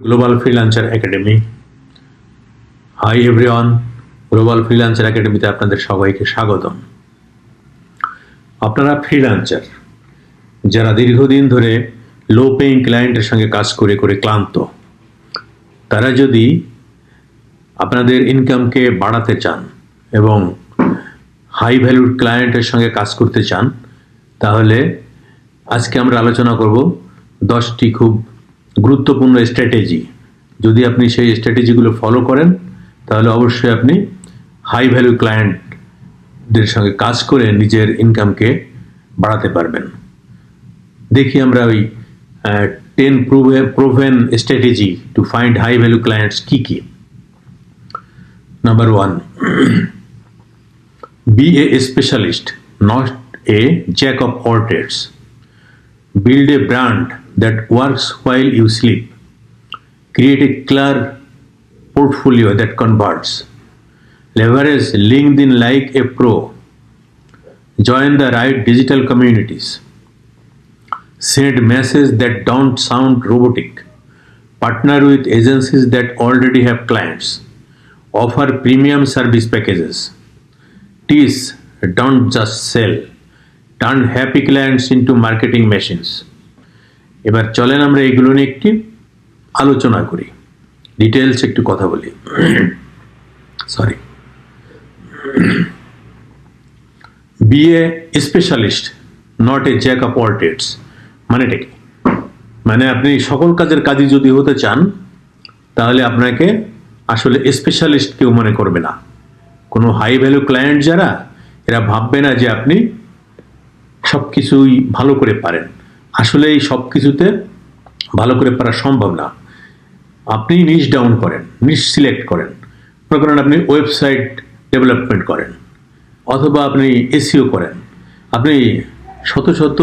Global freelancer academy hi everyone global freelancer একাডেমিতে আপনাদের সবাইকে স্বাগতম। আপনারা ফ্রিল্যান্সার যারা দীর্ঘদিন ধরে লো পেইং ক্লায়েন্টের সঙ্গে কাজ করে করে ক্লান্ত, তারা যদি আপনাদের ইনকামকে বাড়াতে চান এবং হাই ভ্যালুড ক্লায়েন্টের সঙ্গে কাজ করতে চান, তাহলে আজকে আমরা আলোচনা করব দশটি খুব গুরুত্বপূর্ণ স্ট্র্যাটেজি যদি আপনি সেই স্ট্র্যাটেজিগুলো ফলো করেন তাহলে অবশ্যই আপনি হাই ভ্যালু ক্লায়েন্টদের সঙ্গে কাজ করে নিজের ইনকামকে বাড়াতে পারবেন। দেখি আমরা ওই ten prove proven strategy to find high value clients key key. Number one be a specialist, not a jack of all trades. Build a brand that works while you sleep. Create a clear portfolio that converts. Leverage LinkedIn like a pro. Join the right digital communities. Send messages that don't sound robotic. Partner with agencies that already have clients. Offer premium service packages. Tease, don't just sell. Turn happy clients into marketing machines. এবার চলেন আমরা এগুলো নিয়ে একটি আলোচনা করি। Details একটু কথা বলি। Sorry be a specialist not a jack of all trades মানেটা কি? মানে আপনি সকল কাজের কাজই যদি হতে চান, তাহলে আপনাকে আসলে স্পেশালিস্ট কেউ মনে করবে না। কোনো হাই ভ্যালু ক্লায়েন্ট যারা, এরা ভাববে না যে আপনি সব কিছুই ভালো করে পারেন। আসলে এই সব কিছুতে ভালো করে পারা সম্ভব না। আপনি নিজ ডাউন করেন নিজ সিলেক্ট করেন। মনে করেন আপনি ওয়েবসাইট ডেভেলপমেন্ট করেন, অথবা আপনি এসিও করেন। আপনি শত শত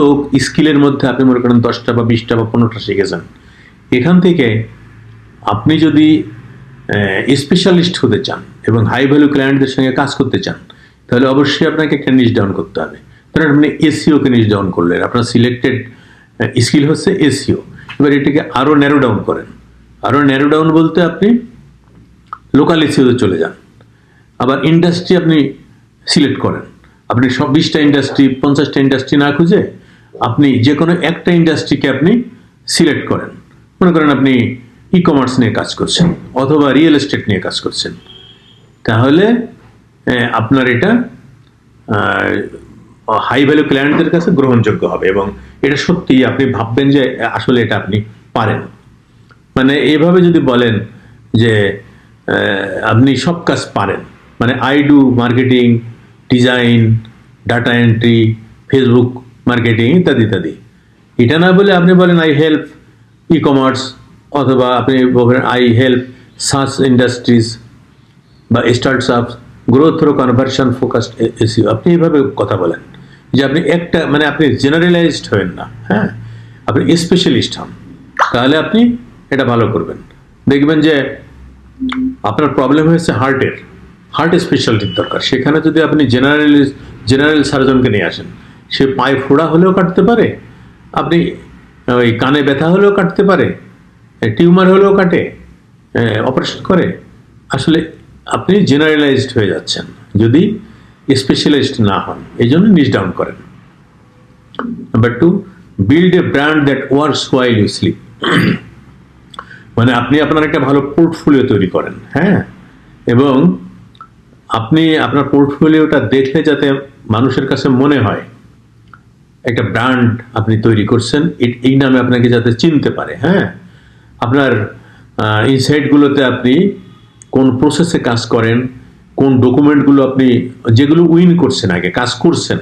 স্কিলের মধ্যে আপনি মনে করেন দশটা বা বিশটা বা পনেরোটা শিখেছেন। এখান থেকে আপনি যদি স্পেশালিস্ট হতে চান এবং হাই ভ্যালু ক্লায়েন্টদের সঙ্গে কাজ করতে চান, তাহলে অবশ্যই আপনাকে একটা নিচ ডাউন করতে হবে। ধরেন আপনি এসিওকে নিচ ডাউন করলেন, আপনার সিলেক্টেড স্কিল হচ্ছে এসিও এবার এটাকে আরও ন্যারো ডাউন করেন। আরও ন্যারো ডাউন বলতে আপনি লোকাল এসিওতে চলে যান। আবার ইন্ডাস্ট্রি আপনি সিলেক্ট করেন। আপনি সব বিশটা ইন্ডাস্ট্রি পঞ্চাশটা ইন্ডাস্ট্রি না খুঁজে আপনি যে কোনো একটা ইন্ডাস্ট্রিকে আপনি সিলেক্ট করেন। মনে করেন আপনি ই কমার্স নিয়ে কাজ করছেন অথবা রিয়েল এস্টেট নিয়ে কাজ করছেন। তাহলে আপনার এটা হাই ভ্যালু ক্লায়েন্টদের কাছে গ্রহণযোগ্য হবে এবং এটা সত্যিই আপনি ভাববেন যে আসলে এটা আপনি পারেন। মানে এভাবে যদি বলেন যে আপনি সব কাজ পারেন মানে I do marketing design data entry Facebook marketing ইত্যাদি ইত্যাদি। এটা না বলে আপনি বলেন আই হেল্প ই কমার্স অথবা আপনি আই হেল্প সার্চ ইন্ডাস্ট্রিজ বা starts up growth through conversion focused SEO. আপনি এইভাবে কথা বলেন। যে আপনি একটা মানে আপনি জেনারেলাইজড হবেন না হ্যাঁ? আপনি স্পেশালিস্ট হন। তাহলে আপনি এটা ভালো করবেন। দেখবেন যে আপনার প্রবলেম হয়েছে হার্টের হার্ট স্পেশালিটির দরকার। সেখানে যদি আপনি জেনারেল জেনারেল সার্জনকে নিয়ে আসেন, সে পায়ে ফোড়া হলেও কাটতে পারে, আপনি ওই কানে ব্যথা হলেও কাটতে পারে টিউমার হলেও কাটে অপারেশন করে। আসলে আপনি জেনারেলাইজড হয়ে যাচ্ছেন। যদি স্পেশালিস্ট না হন, এই জন্য নিচ ডাউন করেন। Number two build a brand that works while you sleep মানে আপনি আপনার একটা ভালো পোর্টফোলিও তৈরি করেন হ্যাঁ? এবং আপনি আপনার পোর্টফোলিওটা দেখলে যাতে মানুষের কাছে মনে হয়, একটা ব্র্যান্ড আপনি তৈরি করছেন এই নামে আপনাকে যাতে চিনতে পারে হ্যাঁ? আপনার ইনসাইটগুলোতে আপনি কোন প্রসেসে কাজ করেন কোন ডকুমেন্টগুলো আপনি, যেগুলো উইন করছেন আগে, কাজ করছেন,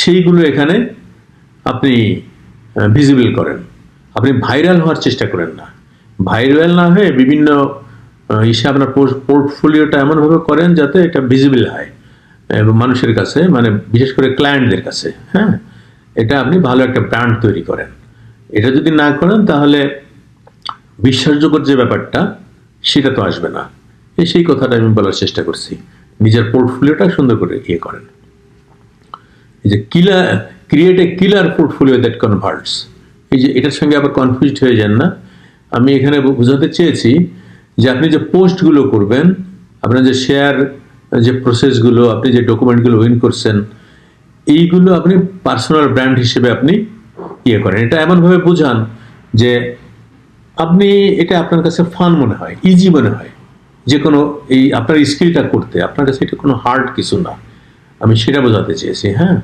সেইগুলো এখানে আপনি ভিজিবল করেন। আপনি ভাইরাল হওয়ার চেষ্টা করেন না। ভাইরাল না হয়ে বিভিন্ন ইসে আপনার পোর্টফোলিওটা এমনভাবে করেন যাতে এটা ভিজিবল হয়, এবং মানুষের কাছে মানে বিশেষ করে ক্লায়েন্টদের কাছে হ্যাঁ? এটা আপনি ভালো একটা ব্র্যান্ড তৈরি করেন। এটা যদি না করেন, তাহলে বিশ্বাসযোগ্য যে ব্যাপারটা, সেটা তো আসবে না। এই সেই কথাটা আমি বলার চেষ্টা করছি। নিজের পোর্টফোলিওটা সুন্দর করে ইয়ে করেন। যে killer create a killer portfolio that converts এই যে এটার সঙ্গে আবার কনফিউজড হয়ে যান না। আমি এখানে বোঝাতে চেয়েছি যে আপনি যে পোস্টগুলো করবেন, আপনার যে শেয়ার যে প্রসেসগুলো আপনি যে ডকুমেন্টগুলো উইন করছেন, এইগুলো আপনি পার্সোনাল ব্র্যান্ড হিসেবে আপনি ইয়ে করেন। এটা এমনভাবে বোঝান যে আপনি, এটা আপনার কাছে ফান মনে হয় ইজি মনে হয়। যে কোনো এই আপনার স্কিলটা করতে, আপনার কাছে এটা কোনো হার্ড কিছু না। আমি সেটা বোঝাতে চেয়েছি হ্যাঁ?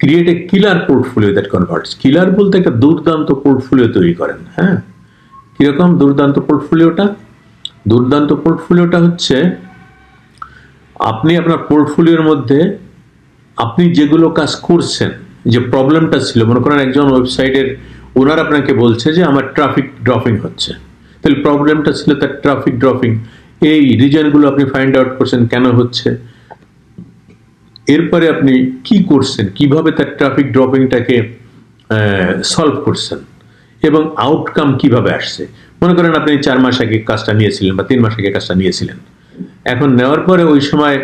Create a killer portfolio that converts killer বলতে একটা দুর্দান্ত পোর্টফোলিও তৈরি করেন হ্যাঁ? কীরকম দুর্দান্ত পোর্টফোলিওটা দুর্দান্ত পোর্টফোলিওটা হচ্ছে, আপনি আপনার পোর্টফোলিওর মধ্যে আপনি যেগুলো কাজ করছেন, যে প্রবলেমটা ছিল, মনে করেন একজন ওয়েবসাইটের ওনার আপনাকে বলছে যে, আমার ট্রাফিক ড্রপিং হচ্ছে। তাহলে প্রবলেমটা ছিল তার ট্রাফিক ড্রপিং এই রিজনগুলো আপনি ফাইন্ড আউট করছেন কেন হচ্ছে? এরপরে আপনি কি করছেন? কীভাবে তার ট্রাফিক ড্রপিংটাকে সলভ করছেন? এবং আউটকাম কীভাবে আসছে? মনে করেন আপনি চার মাস আগে কাজটা নিয়েছিলেন বা তিন মাস আগে কাজটা নিয়েছিলেন। এখন নেওয়ার পরে ওই সময়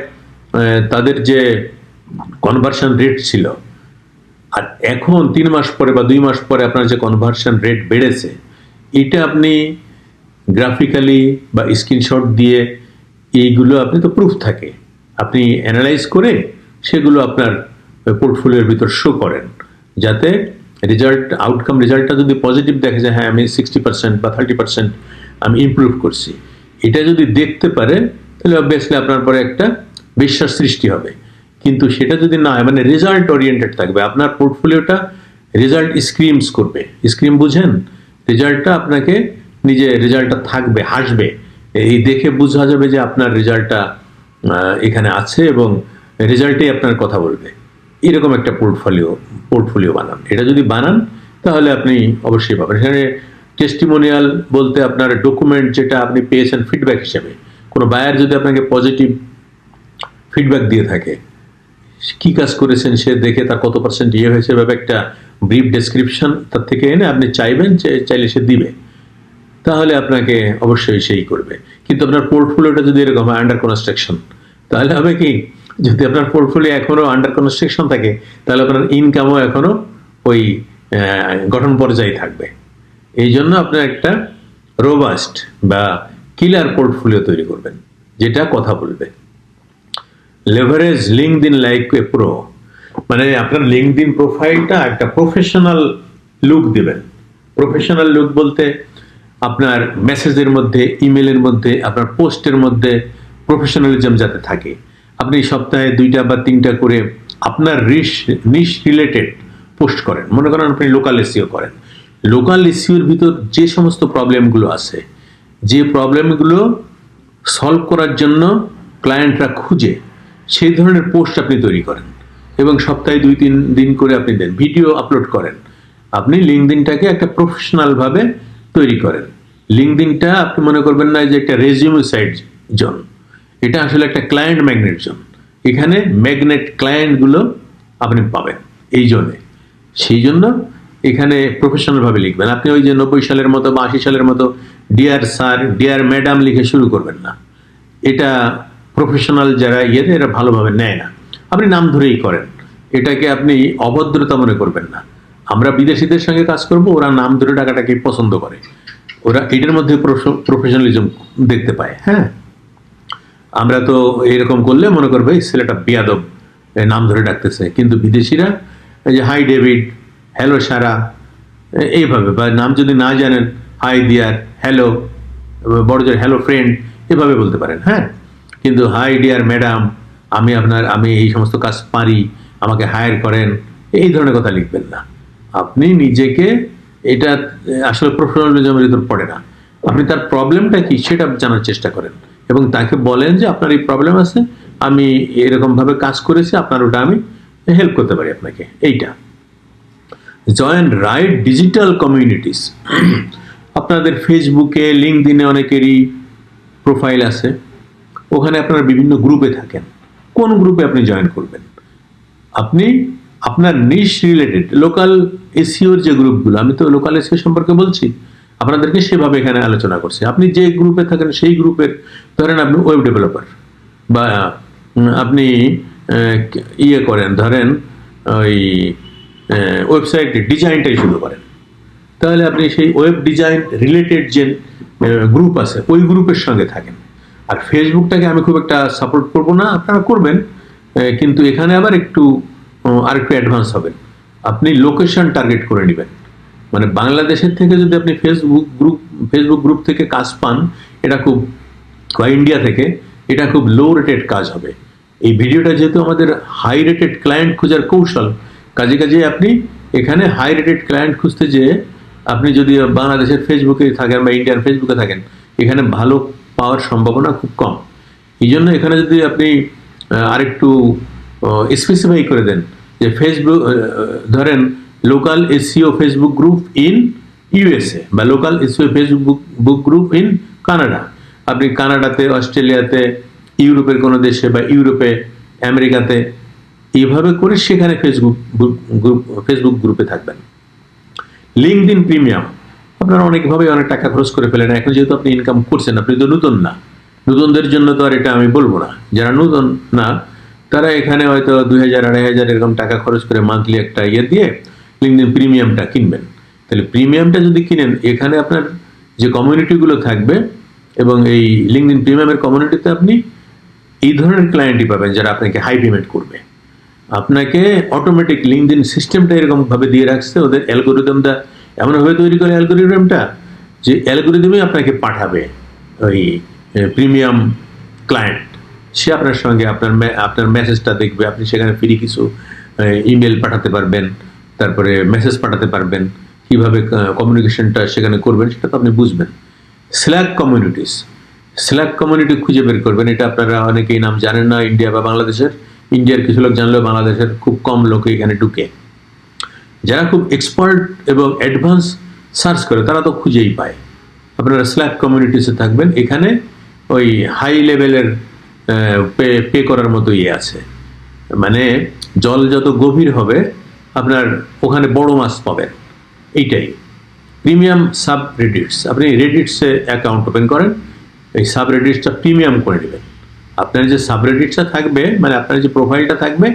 তাদের যে কনভার্সন রেট ছিল, আর এখন তিন মাস পরে বা দুই মাস পরে আপনার যে কনভার্সন রেট বেড়েছে, এটা আপনি গ্রাফিক্যালি বা স্ক্রিনশট দিয়ে এইগুলো আপনি তো প্রুফ থাকে। আপনি অ্যানালাইজ করে সেগুলো আপনার পোর্টফোলিওর ভিতর শো করেন। যাতে রেজাল্ট আউটকাম রেজাল্টটা যদি পজিটিভ দেখে যে হ্যাঁ আমি সিক্সটি পার্সেন্ট বা থার্টি পার্সেন্ট আমি ইমপ্রুভ করছি। এটা যদি দেখতে পারে তাহলে অবভিয়াসলি আপনার পরে একটা বিশ্বাস সৃষ্টি হবে। কিন্তু সেটা যদি না হয় মানে রেজাল্ট ওরিয়েন্টেড থাকবে। আপনার পোর্টফোলিওটা রেজাল্ট স্ক্রিমস করবে। স্ক্রিম বুঝেন? রেজাল্টটা আপনাকে নিজে রেজাল্টটা থাকবে, হাসবে। এই দেখে বোঝা যাবে যে আপনার রেজাল্টটা এখানে আছে এবং রেজাল্টেই আপনার কথা বলবে। এরকম একটা পোর্টফোলিও পোর্টফোলিও বানান। এটা যদি বানান, তাহলে আপনি অবশ্যই পাবেন। এখানে টেস্টিমোনিয়াল বলতে আপনার ডকুমেন্ট যেটা আপনি পেয়েছেন ফিডব্যাক হিসেবে। কোনো বায়ার যদি আপনাকে পজিটিভ ফিডব্যাক দিয়ে থাকে, কি কাজ করেছেন সে দেখে তার কত পার্সেন্ট ইয়ে হয়েছে, এভাবে একটা ব্রিফ ডেসক্রিপশন তার থেকে এনে আপনি চাইবেন চাইলে সে দিবে। তাহলে আপনাকে অবশ্যই সেই করবে। কিন্তু আপনার পোর্টফোলিওটা যদি এরকম আন্ডার কনস্ট্রাকশন তাহলে হবে কি, যদি আপনার পোর্টফোলিও এখনও আন্ডার কনস্ট্রাকশন থাকে, তাহলে আপনার ইনকামও এখনও ওই গঠন পর্যায়ে থাকবে। এই জন্য আপনার একটা রোবাস্ট বা কিলার পোর্টফোলিও তৈরি করবেন, যেটা কথা বলবে। Leverage LinkedIn like a pro মানে আপনার লিঙ্কড প্রোফাইলটা একটা প্রফেশনাল লুক দিবেন। প্রফেশনাল লুক বলতে আপনার মেসেজের মধ্যে ইমেলের মধ্যে, আপনার পোস্টের মধ্যে প্রফেশনালিজম যাতে থাকে। আপনি সপ্তাহে দুইটা বা তিনটা করে আপনার রিস নিশ রিলেটেড পোস্ট করেন। মনে করেন আপনি লোকাল এসিও করেন। লোকাল এসিওর ভিতর যে সমস্ত প্রবলেমগুলো আছে, যে প্রবলেমগুলো সলভ করার জন্য ক্লায়েন্টরা খুঁজে, সেই ধরনের পোস্ট আপনি তৈরি করেন। এবং সপ্তাহে দুই, তিন দিন করে আপনি দেন ভিডিও আপলোড করেন। আপনি লিঙ্কদিনটাকে একটা প্রফেশনালভাবে তৈরি করেন। লিঙ্কদিনটা আপনি মনে করবেন না যে একটা রেজিউমি সাইট জোন। এটা আসলে একটা ক্লায়েন্ট ম্যাগনেট জোন। এখানে ম্যাগনেট ক্লায়েন্টগুলো আপনি পাবেন এই জন্যে। সেই জন্য এখানে প্রফেশনালভাবে লিখবেন। আপনি ওই যে নব্বই সালের মতো বা আশি সালের মতো ডিয়ার স্যার ডিয়ার ম্যাডাম লিখে শুরু করবেন না। এটা প্রফেশনাল যারা ইয়েতে এরা ভালোভাবে নেয় না। আপনি নাম ধরেই করেন। এটাকে আপনি অভদ্রতা মনে করবেন না। আমরা বিদেশিদের সঙ্গে কাজ করব, ওরা নাম ধরে টাকাটাকে পছন্দ করে। ওরা এটার মধ্যে প্রফেশনালিজম দেখতে পায় হ্যাঁ? আমরা তো এরকম করলে মনে করবে ছেলেটা বিয়াদব নাম ধরে ডাকতেছে। কিন্তু বিদেশিরা যে, হাই ডেভিড, হ্যালো সারা। এইভাবে, বা নাম যদি না জানেন, হাই ডিয়ার, হ্যালো, বড় জোর হ্যালো ফ্রেন্ড, এভাবে বলতে পারেন হ্যাঁ? কিন্তু, হাই ডিয়ার ম্যাডাম, আমি আপনার, আমি এই সমস্ত কাজ পারি, আমাকে হায়ার করেন, এই ধরনের কথা লিখবেন না। আপনি নিজেকে এটা, আসলে প্রফেশনালিজমের ভিতর পড়ে না। আপনি তার প্রবলেমটা কি সেটা জানার চেষ্টা করেন। এবং তাকে বলেন যে, আপনার এই প্রবলেম আছে, আমি এরকমভাবে কাজ করেছি, আপনার ওটা আমি হেল্প করতে পারি আপনাকে। এইটা। জয়েন রাইট ডিজিটাল কমিউনিটিস আপনাদের ফেসবুকে লিঙ্কদিনে অনেকেরই প্রোফাইল আছে। ওখানে আপনারা বিভিন্ন গ্রুপে থাকেন। কোন গ্রুপে আপনি জয়েন করবেন? আপনি আপনার নিশ রিলেটেড লোকাল এসিওর যে গ্রুপগুলো আমি তো লোকাল এসিও সম্পর্কে বলছি, আপনাদেরকে সেভাবে এখানে আলোচনা করছি। আপনি যে গ্রুপে থাকেন, সেই গ্রুপের ধরেন আপনি ওয়েব ডেভেলপার বা আপনি ইয়ে করেন, ধরেন ওই ওয়েবসাইট ডিজাইনটাই শুরু করেন। তাহলে আপনি সেই ওয়েব ডিজাইন রিলেটেড যে গ্রুপ আছে, ওই গ্রুপের সঙ্গে থাকেন। আর ফেসবুকটাকে আমি খুব একটা সাপোর্ট করব না, আপনারা করবেন কিন্তু এখানে আবার একটু আরেকটু অ্যাডভান্স হবেন। আপনি লোকেশন টার্গেট করে নেবেন। মানে বাংলাদেশের থেকে যদি আপনি ফেসবুক গ্রুপ ফেসবুক গ্রুপ থেকে কাজ পান, এটা খুব, বা ইন্ডিয়া থেকে, এটা খুব লো রেটেড কাজ হবে। এই ভিডিওটা যেহেতু আমাদের হাই রেটেড ক্লায়েন্ট খোঁজার কৌশল, কাজে কাজে আপনি এখানে হাই রেটেড ক্লায়েন্ট খুঁজতে যেয়ে আপনি যদি বাংলাদেশের ফেসবুকে থাকেন বা ইন্ডিয়ান ফেসবুকে থাকেন, এখানে ভালো পাওয়ার সম্ভাবনা খুব কম। এই জন্য এখানে যদি আপনি আরেকটু স্পেসিফাই করে দেন যে ফেসবুক ধরেন local SEO Facebook group in USA বা local SEO Facebook book group in Canada আপনি কানাডাতে অস্ট্রেলিয়াতে ইউরোপের কোনো দেশে বা ইউরোপে আমেরিকাতে এভাবে করে সেখানে ফেসবুক গ্রুপ ফেসবুক গ্রুপে থাকবেন। লিঙ্কড ইন প্রিমিয়াম আপনারা অনেকভাবে অনেক টাকা খরচ করে ফেলেন, এখন যেহেতু আপনি ইনকাম করছেন, আপনি তো নতুন না। নতুনদের জন্য তো আর এটা আমি বলব না। যারা নতুন না তারা এখানে হয়তো দুই হাজার, আড়াই হাজার এরকম টাকা খরচ করে মান্থলি একটা ইয়ে দিয়ে লিঙ্কডিন প্রিমিয়ামটা কিনবেন। তাহলে প্রিমিয়ামটা যদি কিনেন, এখানে আপনার যে কমিউনিটিগুলো থাকবে এবং এই লিঙ্কডিন প্রিমিয়ামের কমিউনিটিতে আপনি এই ধরনের ক্লায়েন্টই পাবেন যারা আপনাকে হাই পেমেন্ট করবে। আপনাকে অটোমেটিক লিঙ্কডিন সিস্টেমটা এরকমভাবে দিয়ে রাখছে, ওদের অ্যালগোরিদমটা এমনভাবে তৈরি করে অ্যালগোরিদমটা যে অ্যালগোরিদমই আপনাকে পাঠাবে ওই প্রিমিয়াম ক্লায়েন্ট সে আপনার সঙ্গে আপনার আপনার মেসেজটা দেখবে। আপনি সেখানে ফ্রি কিছু ইমেল পাঠাতে পারবেন, তারপরে মেসেজ পাঠাতে পারবেন, কীভাবে কমিউনিকেশনটা সেখানে করবেন সেটা তো আপনি বুঝবেন। স্ল্যাক কমিউনিটিস স্ল্যাক কমিউনিটি খুঁজে বের করবেন। এটা আপনারা অনেকেই নাম জানেন না ইন্ডিয়া বা বাংলাদেশের। ইন্ডিয়ার কিছু লোক জানলেও বাংলাদেশের খুব কম লোক এখানে ঢুকে। যারা খুব এক্সপার্ট এবং অ্যাডভান্স সার্চ করে, তারা তো খুঁজেই পায়। আপনারা স্ল্যাক কমিউনিটিসে থাকবেন। এখানে ওই হাই লেভেলের পে করার মতো ইয়ে আছে। মানে জল যত গভীর হবে, আপনার ওখানে বড় মাছ পাবেন। এইটাই। প্রিমিয়াম সাব রেডিটস আপনি রেডিটসে অ্যাকাউন্ট ওপেন করেন, এই সাব রেডিটসটা প্রিমিয়াম করে নেবেন। আপনার যে সাব রেডিটসটা থাকবে মানে আপনার যে প্রোফাইলটা থাকবে,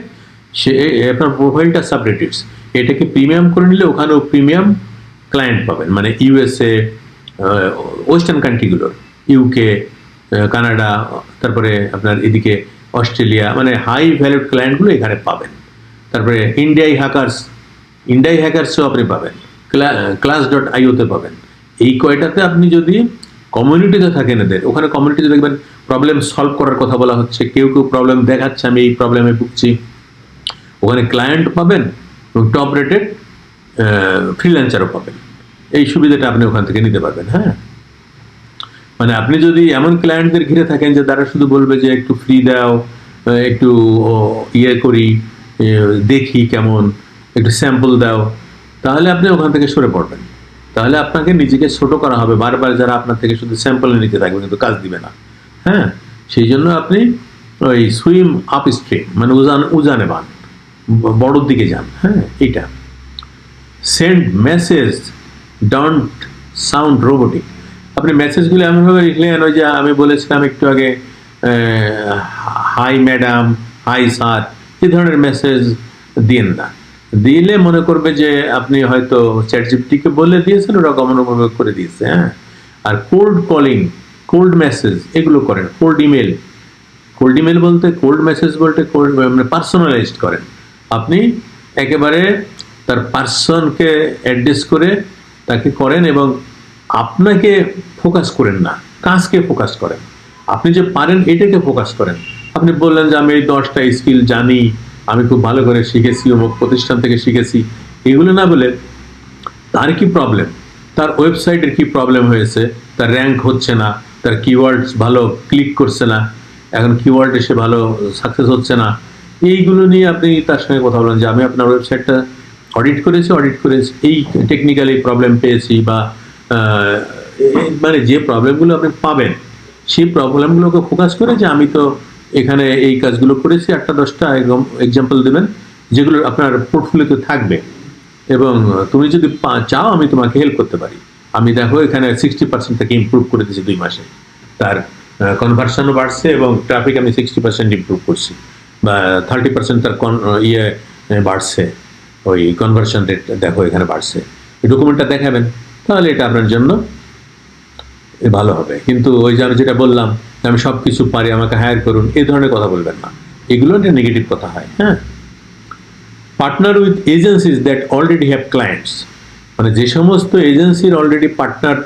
সে আপনার প্রোফাইলটা সাব রেডিটস এটাকে প্রিমিয়াম করে নিলে ওখানেও প্রিমিয়াম ক্লায়েন্ট পাবেন। মানে ইউএসএ ওয়েস্টার্ন কান্ট্রিগুলোর ইউকে কানাডা, তারপরে আপনার এদিকে অস্ট্রেলিয়া মানে হাই ভ্যালুড ক্লায়েন্টগুলো এখানে পাবেন। তারপরে ইন্ডিয়াই হ্যাকার্স ইন্ডিয়াই হ্যাকার্সও আপনি পাবেন। ক্লাস ডট আইওতে পাবেন। এই কয়টাতে আপনি যদি কমিউনিটিতে থাকেন এদের, ওখানে কমিউনিটিতে দেখবেন প্রবলেম সলভ করার কথা বলা হচ্ছে, কেউ কেউ প্রবলেম দেখাচ্ছে, আমি এই প্রবলেমে ভুগছি। ওখানে ক্লায়েন্ট পাবেন এবং টপ রেটেড ফ্রিল্যান্সারও পাবেন। এই সুবিধাটা আপনি ওখান থেকে নিতে পারবেন হ্যাঁ? মানে আপনি যদি এমন ক্লায়েন্টদের ঘিরে থাকেন যে তারা শুধু বলবে যে একটু ফ্রি দাও একটু ইয়ে করি দেখি কেমন, একটু স্যাম্পল দাও, তাহলে আপনি ওখান থেকে সরে পড়বেন। তাহলে আপনাকে নিজেকে ছোট করা হবে। বারবার যারা আপনার থেকে শুধু স্যাম্পল নিতে থাকবে, কিন্তু কাজ দিবে না। হ্যাঁ? সেই জন্য আপনি ওই সুইম আপ স্ট্রিম মানে উজান, উজানে বান, বড়োর দিকে যান। হ্যাঁ? এইটা। Send message don't sound robotic আপনি মেসেজগুলো এমনভাবে লিখলেন, ওই যে আমি বলেছিলাম একটু আগে হাই ম্যাডাম হাই স্যার এই ধরনের মেসেজ দিন না। দিলে মনে করবে যে আপনি হয়তো চ্যাট জিপিটিকে বলে দিয়েছেন, ওরা গমনভাবে করে দিয়েছে হ্যাঁ? আর কোল্ড কলিং কোল্ড মেসেজ এগুলো করেন। কোল্ড ইমেল কোল্ড ইমেল বলতে কোল্ড মেসেজ বলতে কোল্ড মানে পার্সোনালাইজড করেন। আপনি একেবারে তার পার্সনকে অ্যাড্রেস করে তাকে করেন এবং আপনাকে ফোকাস করেন না, কাজকে ফোকাস করেন। আপনি যে পারেন এটাকে ফোকাস করেন। আপনি বললেন যে আমি এই দশটা স্কিল জানি, আমি খুব ভালো করে শিখেছি, অমুক প্রতিষ্ঠান থেকে শিখেছি। এগুলো না বলে তার কি প্রবলেম তার ওয়েবসাইটের কি প্রবলেম হয়েছে? তার র্যাঙ্ক হচ্ছে না, তার কিওয়ার্ডস ভালো ক্লিক করছে না, এখন কিওয়ার্ড এসে ভালো সাকসেস হচ্ছে না। এইগুলো নিয়ে আপনি তার সঙ্গে কথা বলেন যে আমি আপনার ওয়েবসাইটটা অডিট করেছি অডিট করেছি এই টেকনিক্যালি প্রবলেম পেয়েছি বা মানে যে প্রবলেমগুলো আপনি পাবেন, সেই প্রবলেমগুলোকে ফোকাস করে যে আমি তো এখানে এই কাজগুলো করেছি, একটা দশটা এক্সাম্পল দেবেন, যেগুলো আপনার পোর্টফোলিওতে থাকবে। এবং তুমি যদি চাও আমি তোমাকে হেল্প করতে পারি। আমি দেখো এখানে সিক্সটি পার্সেন্ট থেকে ইমপ্রুভ করে দিয়েছি দুই মাসে। তার কনভার্সনও বাড়ছে এবং ট্রাফিক আমি সিক্সটি পার্সেন্ট ইমপ্রুভ করছি। বা থার্টি পার্সেন্ট তার con- ইয়ে বাড়ছে। ওই কনভার্সন রেট দেখো এখানে বাড়ছে। ডকুমেন্টটা দেখাবেন। তাহলে এটা আপনার জন্য ভালো হবে। কিন্তু ওই যে আমি যেটা বললাম, আমি সব কিছু পারি, আমাকে হায়ার করুন এই ধরনের কথা বলবেন না। এগুলো একটা নেগেটিভ কথা হয় হ্যাঁ? Partner with agencies that already have clients মানে যে সমস্ত এজেন্সির অলরেডি পার্টনার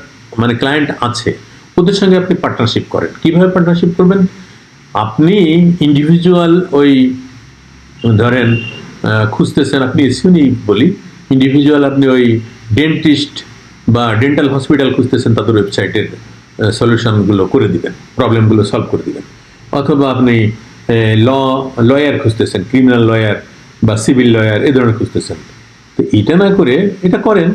মানে ক্লায়েন্ট আছে, ওদের সঙ্গে আপনি পার্টনারশিপ করেন। কীভাবে পার্টনারশিপ করবেন? আপনি ইন্ডিভিজুয়াল ওই, ধরেন খুঁজতেছেন, আপনি এসিউনি বলি ইন্ডিভিজুয়াল আপনি ওই ডেন্টিস্ট বা ডেন্টাল হসপিটাল খুঁজতেছেন, তাদের ওয়েবসাইটের সলিউশনগুলো করে দিবেন প্রবলেমগুলো সলভ করে দিবেন। অথবা আপনি ল লয়ার খুঁজতেছেন ক্রিমিনাল লয়ার বা সিভিল লয়ার এ ধরনের খুঁজতেছেন। তো এটা না করে এটা করেন,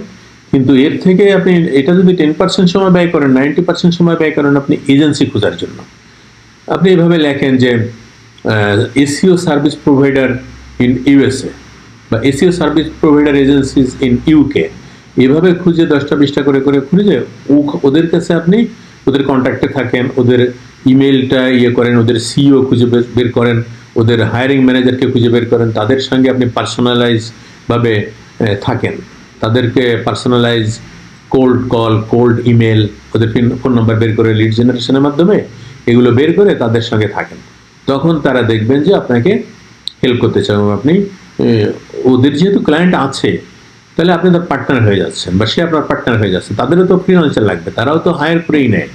কিন্তু এর থেকে আপনি, এটা যদি টেন পার্সেন্ট সময় ব্যয় করেন নাইনটি পার্সেন্ট সময় ব্যয় করেন আপনি এজেন্সি খোঁজার জন্য। আপনি এভাবে লেখেন যে SEO service provider in USA বা SEO service provider agencies in UK এভাবে খুঁজে দশটা বিশটা করে করে খুঁজে ওদের কাছে আপনি ওদের কন্ট্যাক্টে থাকেন, ওদের ইমেলটা ইয়ে করেন, ওদের সিইও খুঁজে বের- করেন, ওদের হায়ারিং ম্যানেজারকে খুঁজে বের করেন, তাদের সঙ্গে আপনি পার্সোনালাইজ ভাবে থাকেন। তাদেরকে personalise cold call cold email ওদের ফোন নাম্বার বের করে লিড জেনারেশনের মাধ্যমে এগুলো বের করে তাদের সঙ্গে থাকেন। তখন তারা দেখবেন যে আপনাকে হেল্প করতে চান আপনি ওদের যেহেতু ক্লায়েন্ট আছে তাহলে আপনি তার পার্টনার হয়ে যাচ্ছেন বা সে আপনার পার্টনার হয়ে যাচ্ছে, তাদেরও তো ফ্রিলান্সার লাগবে, তারাও তো হায়ার করেই নেয়।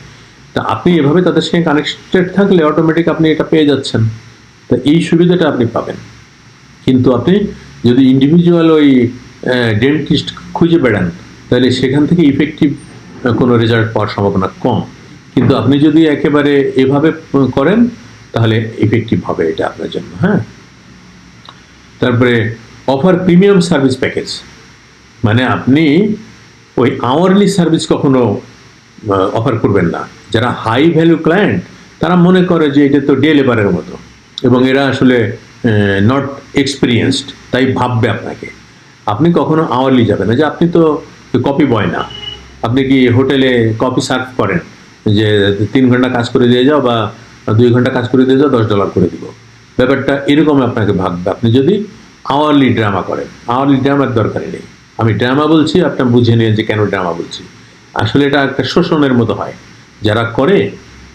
তা আপনি এভাবে তাদের সঙ্গে কানেক্টেড থাকলে অটোমেটিক আপনি এটা পেয়ে যাচ্ছেন। তো এই সুবিধাটা আপনি পাবেন। কিন্তু আপনি যদি ইন্ডিভিজুয়াল ওই ডেন্টিস্ট খুঁজে বেড়ান, তাহলে সেখান থেকে ইফেক্টিভ কোনো রেজাল্ট পাওয়ার সম্ভাবনা কম। কিন্তু আপনি যদি একেবারে এভাবে করেন, তাহলে ইফেক্টিভ হবে এটা আপনার জন্য হ্যাঁ? তারপরে অফার প্রিমিয়াম সার্ভিস প্যাকেজ মানে আপনি ওই আওয়ারলি সার্ভিস কখনো অফার করবেন না। যারা হাই ভ্যালু ক্লায়েন্ট তারা মনে করে যে এটা তো ডে লেবারের মতো। এবং এরা আসলে নট এক্সপিরিয়েন্সড তাই ভাববে আপনাকে। আপনি কখনো আওয়ারলি যাবেন না। যে আপনি তো কপি বয় না। আপনি কি হোটেলে কপি সার্ভ করেন? যে তিন ঘণ্টা কাজ করে দিয়ে যাও বা দুই ঘণ্টা কাজ করে দিয়ে যাও, দশ ডলার করে দিব। ব্যাপারটা এরকম আপনাকে ভাববে। আপনি যদি আওয়ারলি ড্রামা করেন আওয়ারলি ড্রামার দরকারই নেই। আমি ড্রামা বলছি, আপনার বুঝে নিয়ে যে কেন ড্রামা বলছি। আসলে এটা একটা শোষণের মতো হয়। যারা করে,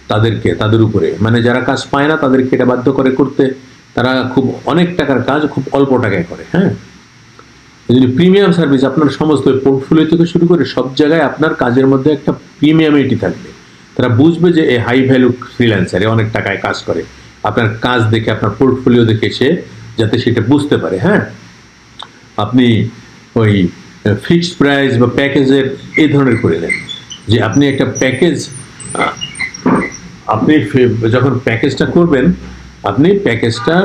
তাদেরকে, তাদের উপরে। মানে যারা কাজ পায় না, তাদেরকে এটা বাধ্য করে করতে তারা খুব অনেক টাকার কাজ খুব অল্প টাকায় করে হ্যাঁ? এই প্রিমিয়াম সার্ভিস, আপনার সমস্ত পোর্টফোলিও থেকে শুরু করে সব জায়গায় আপনার কাজের মধ্যে একটা প্রিমিয়ামিটি থাকবে। তারা বুঝবে যে এই হাই ভ্যালু ফ্রিল্যান্সার অনেক টাকায় কাজ করে। আপনার কাজ দেখে, আপনার পোর্টফোলিও দেখে সে যাতে সেটা বুঝতে পারে হ্যাঁ? আপনি ওই ফিক্সড প্রাইস বা প্যাকেজের এই ধরনের করে দেন যে আপনি একটা প্যাকেজ আপনি যখন প্যাকেজটা করবেন, আপনি প্যাকেজটা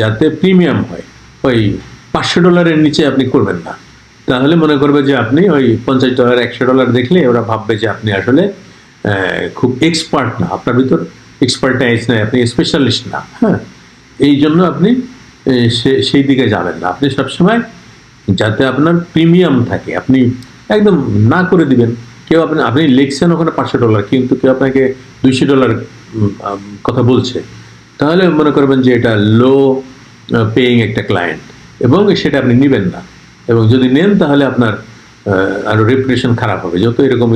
যাতে প্রিমিয়াম হয়, ওই পাঁচশো ডলারের নিচে আপনি করবেন না। তাহলে মনে করবে যে আপনি ওই পঞ্চাশ ডলার, একশো ডলার দেখলে ওরা ভাববে যে আপনি আসলে খুব এক্সপার্ট না। আপনার ভিতর এক্সপার্টাইজ নাই, আপনি স্পেশালিস্ট না। হ্যাঁ এই জন্য আপনি সেই দিকে যাবেন না। আপনি সবসময় যাতে আপনার প্রিমিয়াম থাকে। আপনি একদম না করে দিবেন। কেউ আপনি আপনি লিখছেন ওখানে পাঁচশো ডলার কিন্তু কেউ আপনাকে দুইশো ডলার কথা বলছে। তাহলে মনে করবেন যে এটা লো পেইং একটা ক্লায়েন্ট এবং সেটা আপনি নেবেন না। এবং যদি নেন তাহলে আপনার আহ, আরও রেপুটেশন খারাপ হবে। যত এরকম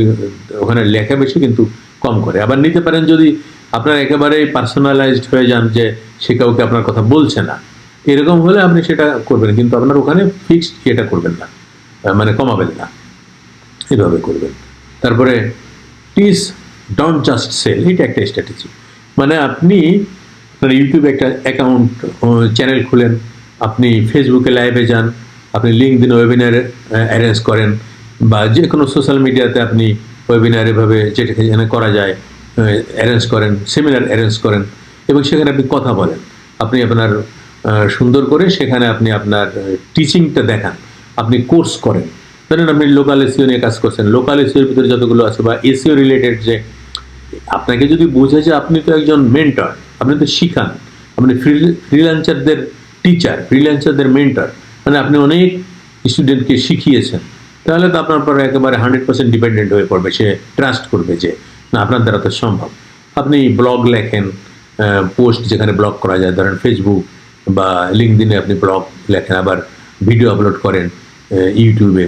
ওখানে লেখা বেশি কিন্তু কম করে। আবার নিতে পারেন যদি আপনার একেবারে পার্সোনালাইজড হয়ে যান যে সে কাউকে আপনার কথা বলছে না। এরকম হলে আপনি সেটা করবেন, কিন্তু আপনার ওখানে ফিক্সড এটা করবেন না মানে কমাবেন না। এভাবে করবেন। তারপরে প্লিজ ডোন্ট জাস্ট সেল এটা একটা স্ট্র্যাটেজি মানে আপনি আপনার ইউটিউবে একটা অ্যাকাউন্ট চ্যানেল খুলেন, আপনি ফেসবুকে লাইভে যান, আপনি লিঙ্ক দিন ওয়েবিনার অ্যারেঞ্জ করেন, বা যে কোনো সোশ্যাল মিডিয়াতে আপনি ওয়েবিনার এভাবে যেটা যেখানে করা যায় অ্যারেঞ্জ করেন সেমিনার অ্যারেঞ্জ করেন, এবং সেখানে আপনি কথা বলেন। আপনি আপনার সুন্দর করে সেখানে আপনি আপনার টিচিংটা দেখান। আপনি কোর্স করেন। ধরেন আপনি লোকাল এসিও নিয়ে কাজ করছেন। লোকাল এসিওর ভিতরে যতগুলো আছে বা এসিও রিলেটেড যে, আপনাকে যদি বোঝে যে আপনি তো একজন মেন্টর আপনি তো শিখান। আপনি ফ্রিল্যান্সারদের টিচার ফ্রিল্যান্সারদের মেন্টর মানে আপনি অনেক স্টুডেন্টকে শিখিয়েছেন। তাহলে তো আপনার পরে একেবারে হান্ড্রেড পার্সেন্ট ডিপেন্ডেন্ট হয়ে পড়বে। সে ট্রাস্ট করবে যে, না, আপনার দ্বারা তো সম্ভব। আপনি ব্লগ লেখেন পোস্ট যেখানে ব্লগ করা যায়, ধরেন ফেসবুক বা লিঙ্কদিনে আপনি ব্লগ লেখেন, আবার ভিডিও আপলোড করেন ইউটিউবে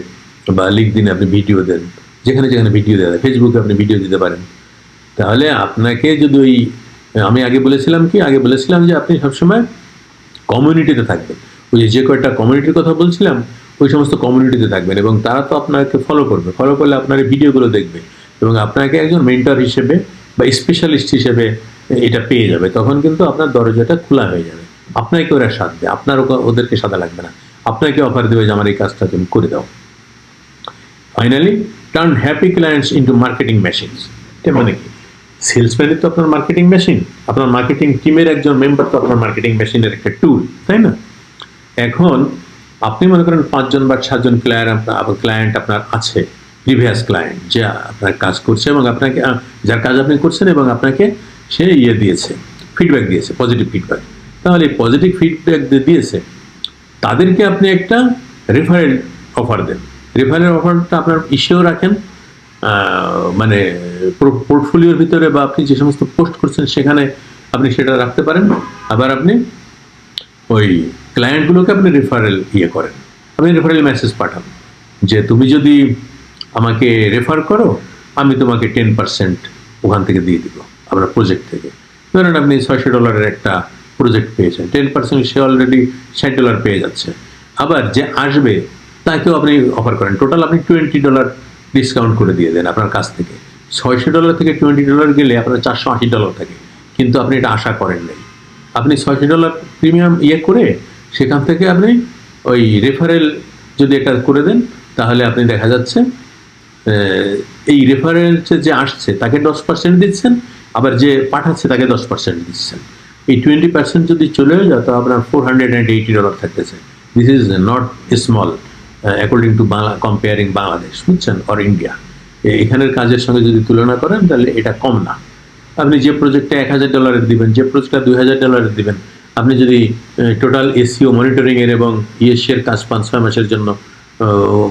বা লিঙ্কদিনে আপনি ভিডিও দেন, যেখানে যেখানে ভিডিও দেওয়া যায় ফেসবুকে আপনি ভিডিও দিতে পারেন। তাহলে আপনাকে যদি ওই, আমি আগে বলেছিলাম কি? আগে বলেছিলাম যে আপনি সবসময় কমিউনিটিতে থাকবেন। ওই যে যে কয়েকটা কমিউনিটির কথা বলছিলাম, ওই সমস্ত কমিউনিটিতে থাকবেন এবং তারা তো আপনাকে ফলো করবে। ফলো করলে আপনার ভিডিওগুলো দেখবে এবং আপনাকে একজন মেন্টর হিসেবে বা স্পেশালিস্ট হিসেবে এটা পেয়ে যাবে। তখন কিন্তু আপনার দরজাটা খোলা হয়ে যাবে। আপনাকে ওরা সাধবে আপনার ওকে- ওদেরকে সাদা লাগবে না। আপনাকে অফার দেবে যে, আমার এই কাজটা তুমি করে দাও। Finally turn happy clients into marketing machines এটা মানে কি? সেলসম্যানই তো আপনার মার্কেটিং মেশিন আপনার মার্কেটিং টিমের একজন মেম্বার তো আপনার মার্কেটিং মেশিনের একটা টুল তাই না? এখন আপনি মনে করেন পাঁচজন বা সাতজন ক্লায়েন্ট আপনার ক্লায়েন্ট আপনার আছে প্রিভিয়াস ক্লায়েন্ট যা আপনার কাজ করছে এবং আপনাকে যার কাজ আপনি করছেন এবং আপনাকে সে ইয়ে দিয়েছে ফিডব্যাক দিয়েছে পজিটিভ ফিডব্যাক তাহলে পজিটিভ ফিডব্যাক দিয়েছে, তাদেরকে আপনি একটা রেফারেল অফার দেন। রেফারেল অফারটা আপনার ইস্যেও রাখেন মানে পোর্টফোলিওর ভিতরে বা আপনি যে সমস্ত পোস্ট করছেন সেখানে আপনি সেটা রাখতে পারেন। আবার আপনি ওই ক্লায়েন্টগুলোকে আপনি রেফারেল ইয়ে করেন। আপনি রেফারেল মেসেজ পাঠান যে, তুমি যদি আমাকে রেফার করো, আমি তোমাকে টেন পার্সেন্ট ওখান থেকে দিয়ে দিব আপনার প্রজেক্ট থেকে। ধরেন আপনি ছয়শো ডলারের একটা প্রজেক্ট পেয়েছেন। টেন পার্সেন্ট সে অলরেডি ষাট ডলার পেয়ে যাচ্ছে। আবার যে আসবে, তাকেও আপনি অফার করেন। টোটাল আপনি টোয়েন্টি ডলার ডিসকাউন্ট করে দিয়ে দেন আপনার কাছ থেকে। ছয়শো ডলার থেকে টোয়েন্টি ডলার গেলে আপনার চারশো আশি ডলার থাকে। কিন্তু আপনি এটা আশা করেন নাই। আপনি ছয়শো ডলার প্রিমিয়াম ইয়ে করে সেখান থেকে আপনি ওই রেফারেল যদি এটা করে দেন, তাহলে আপনি দেখা যাচ্ছে এই রেফারেন্সে যে আসছে, তাকে দশ পার্সেন্ট দিচ্ছেন, আবার যে পাঠাচ্ছে, তাকে দশ পার্সেন্ট দিচ্ছেন। এই টোয়েন্টি পার্সেন্ট যদি চলে যায়, তো আপনার four hundred and eighty dollar থাকতেছে। This is not small according to Bangla comparing Bangladesh বুঝছেন অর ইন্ডিয়া এখানের কাজের সঙ্গে যদি তুলনা করেন, তাহলে এটা কম না। আপনি যে প্রজেক্টটা এক হাজার ডলারের দিবেন, যে প্রজেক্টটা দুই হাজার ডলারের দিবেন, আপনি যদি টোটাল এসিও মনিটরিং এর এবং ইএসির কাজ পাঁচ ছয় মাসের জন্য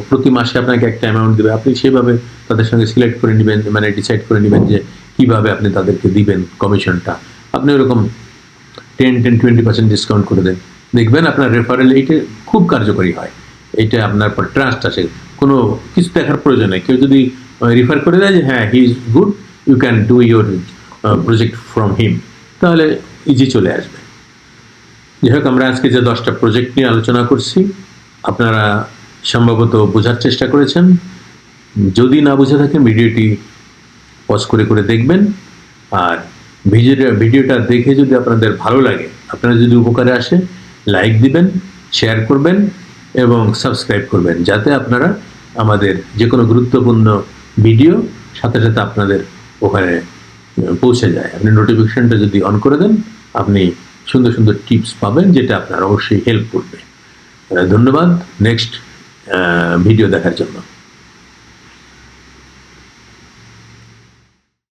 প্রতি মাসে আপনাকে একটা অ্যামাউন্ট দেবে, আপনি সেভাবে তাদের সঙ্গে সিলেক্ট করে নেবেন মানে ডিসাইড করে নেবেন যে কীভাবে আপনি তাদেরকে দিবেন কমিশনটা আপনি ওরকম ten ten twenty percent discount করে দেন দেখবেন আপনার রেফারেল এইটা খুব কার্যকরী হয়। এটা আপনার পর ট্রাস্ট আসে কোনো কিছু দেখার প্রয়োজন নেই। কেউ যদি রিফার করে দেয় যে হ্যাঁ he is good you can do your project from him তাহলে ইজি চলে আসবে। যাই হোক, আমরা আজকে যে দশটা প্রজেক্ট নিয়ে আলোচনা করছি, আপনারা সম্ভবত বোঝার চেষ্টা করেছেন। যদি না বুঝে থাকেন, ভিডিওটি পজ করে করে দেখবেন। আর ভিডিওটা ভিডিওটা দেখে যদি আপনাদের ভালো লাগে, আপনারা যদি উপকারে আসে লাইক দিবেন শেয়ার করবেন এবং সাবস্ক্রাইব করবেন, যাতে আপনারা আমাদের যে কোনো গুরুত্বপূর্ণ ভিডিও সাথে সাথে আপনাদের ওখানে পৌঁছে যায়। আপনি নোটিফিকেশনটা যদি অন করে দেন, আপনি সুন্দর সুন্দর টিপস পাবেন, যেটা আপনার অবশ্যই হেল্প করবে। ধন্যবাদ। নেক্সট ভিডিও দেখার জন্য।